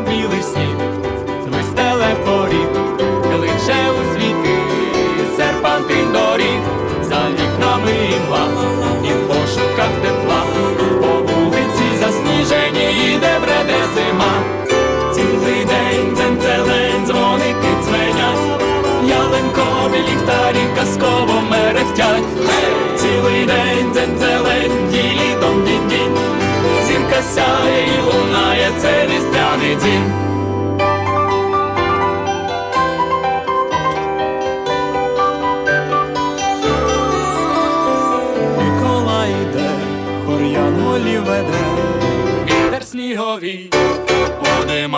білий сніг, вистеле поріг, кличе у світи, серпантин доріг, за вікнами імла, і в пошуках тепла, по вулиці засніжені, іде бреде зима, цілий день дзень-зелень, дзвоники дзвенять, ялинкові ліхтарі казково Зірка сяє і лунає, цей різдвяний дім. Микола йде, хор'ян волі веде, вітер сніговий, води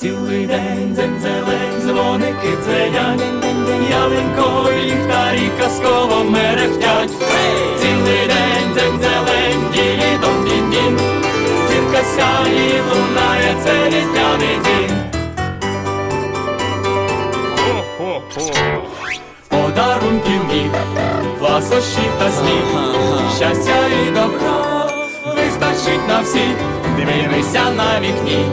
Цілий день дзень-зелень, дзвоники дзвенять, ялинкові ліхтарі казково мерехтять. Цілий день дзень-зелень, ділі дом дін дін зірка сяє і лунає, це різдвяний дім. Подарунків міг, ласощі та сміх, щастя і добра вистачить на всіх. Дивися на вікні,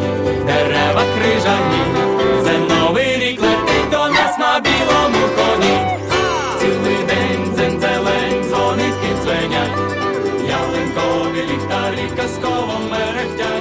дерева крижані, Це новий рік летить до нас на білому коні. Цілий день дзень зелень, дзвонить і дзвенять, ялинкові ліхтарі казково мерехтять.